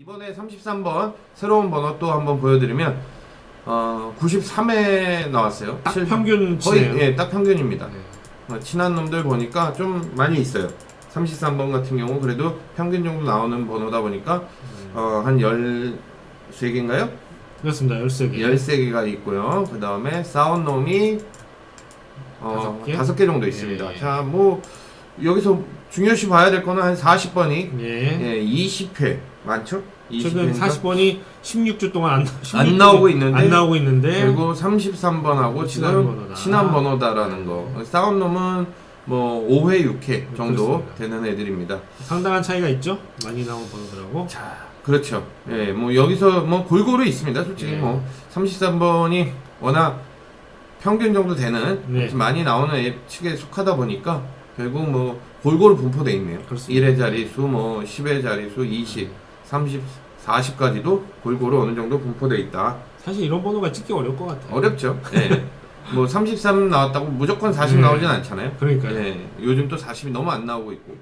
이번에 33번 새로운 번호 또 한번 보여드리면 어 93회 나왔어요. 딱 실- 평균 거의 치네요. 예, 딱 평균입니다. 네. 어, 친한 놈들 보니까 좀 많이 있어요. 33번 같은 경우 그래도 평균 정도 나오는 번호다 보니까 어, 한 13개인가요? 그렇습니다. 13개. 13개가 있고요. 그 다음에 싸운 놈이 어, 다섯 개? 5개 정도 있습니다. 예. 자, 뭐 여기서 중요시 봐야 될 거는 한 40번이 예. 예, 20회 많죠? 최근 20회니까 40번이 16주 동안 안, 16주 안 나오고 있는데 안 나오고 있는데 그리고 33번하고 친한 지금 번호다. 친한 번호다라는 거. 싸운 놈은 뭐 5회, 6회 정도 그렇습니다. 되는 애들입니다. 상당한 차이가 있죠. 많이 나온 번호들하고. 자, 그렇죠. 예, 뭐 여기서 뭐 골고루 있습니다. 솔직히 네. 뭐 33번이 워낙 평균 정도 되는 네. 많이 나오는 애 측에 속하다 보니까 결국 뭐 골고루 분포돼 있네요. 그렇습니다. 1회 자리수, 뭐 10회 자리수, 20, 30, 40까지도 골고루 어느 정도 분포돼 있다. 사실 이런 번호가 찍기 어려울 것 같아요. 어렵죠. 예. 뭐 33 나왔다고 무조건 40 네. 나오진 않잖아요. 그러니까요. 예. 요즘 또 40이 너무 안 나오고 있고.